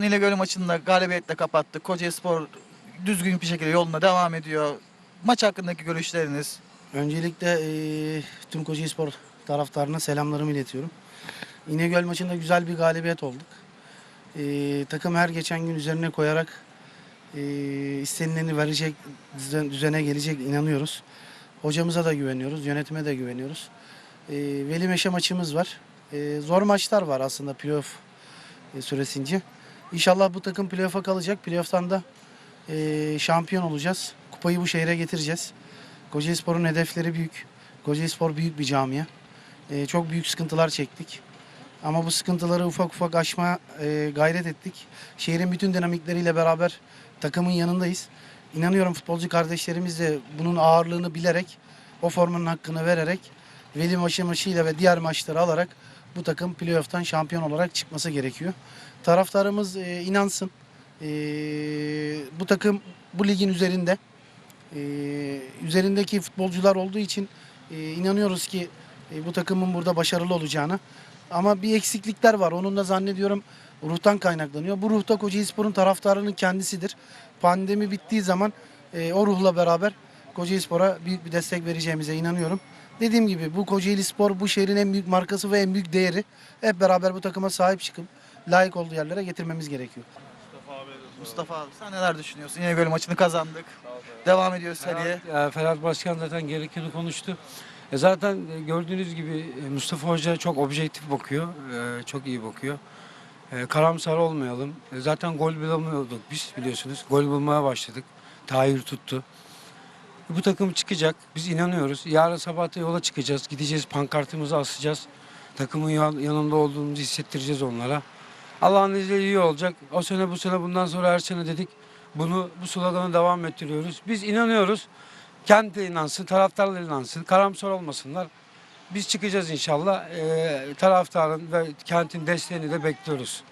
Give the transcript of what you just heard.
İnegöl maçında galibiyetle kapattık. Kocaelispor düzgün bir şekilde yoluna devam ediyor. Maç hakkındaki görüşleriniz. Öncelikle eee tüm Kocaelispor taraftarına selamlarımı iletiyorum. İnegöl maçında güzel bir galibiyet olduk. Eee, takım her geçen gün üzerine koyarak eee istenileni verecek düzen- düzene gelecek inanıyoruz. Hocamıza da güveniyoruz, yönetime de güveniyoruz. Eee Veli Meşe maçımız var. Eee, zor maçlar var aslında playoff e, süresince. İnşallah bu takım playoff'a kalacak. Playoff'tan da eee, şampiyon olacağız. Kupayı bu şehre getireceğiz. Kocaelispor'un hedefleri büyük. Kocaelispor büyük bir camia. Ee, çok büyük sıkıntılar çektik. Ama bu sıkıntıları ufak ufak aşmaya e, gayret ettik. Şehrin bütün dinamikleriyle beraber takımın yanındayız. İnanıyorum futbolcu kardeşlerimiz de bunun ağırlığını bilerek, o formanın hakkını vererek, Veli maçı maçıyla ve diğer maçları alarak bu takım playoff'tan şampiyon olarak çıkması gerekiyor. Taraftarımız e, inansın. E, bu takım bu ligin üzerinde. Ee, üzerindeki futbolcular olduğu için e, inanıyoruz ki e, bu takımın burada başarılı olacağını. Ama bir eksiklikler var. Onun da zannediyorum ruhtan kaynaklanıyor. Bu ruhta Kocaelispor'un taraftarının kendisidir. Pandemi bittiği zaman e, o ruhla beraber Kocaelispor'a büyük bir destek vereceğimize inanıyorum. Dediğim gibi bu Kocaelispor bu şehrin en büyük markası ve en büyük değeri. Hep beraber bu takıma sahip çıkıp layık olduğu yerlere getirmemiz gerekiyor. Mustafa abi sen neler düşünüyorsun? İnegöl maçını kazandık. Devam ediyor seriye. Ferhat, Ferhat Başkan zaten gerekeni konuştu. E, zaten e, gördüğünüz gibi e, Mustafa Hoca çok objektif bakıyor. e, Çok iyi bakıyor. E, Karamsar olmayalım. E, Zaten gol bulamıyorduk biz biliyorsunuz. Gol bulmaya başladık. Tahir tuttu. Bu takım çıkacak. Biz inanıyoruz. Yarın sabah da yola çıkacağız. Gideceğiz pankartımızı asacağız. Takımın yan- yanında olduğumuzu hissettireceğiz onlara. Allah'ın izniyle iyi olacak. O sene bu sene bundan sonra her sene dedik. Bunu bu sloganı devam ettiriyoruz. Biz inanıyoruz. Kent de inansın, taraftarlar inansın. Karamsar olmasınlar. Biz çıkacağız inşallah. Ee, taraftarın ve kentin desteğini de bekliyoruz.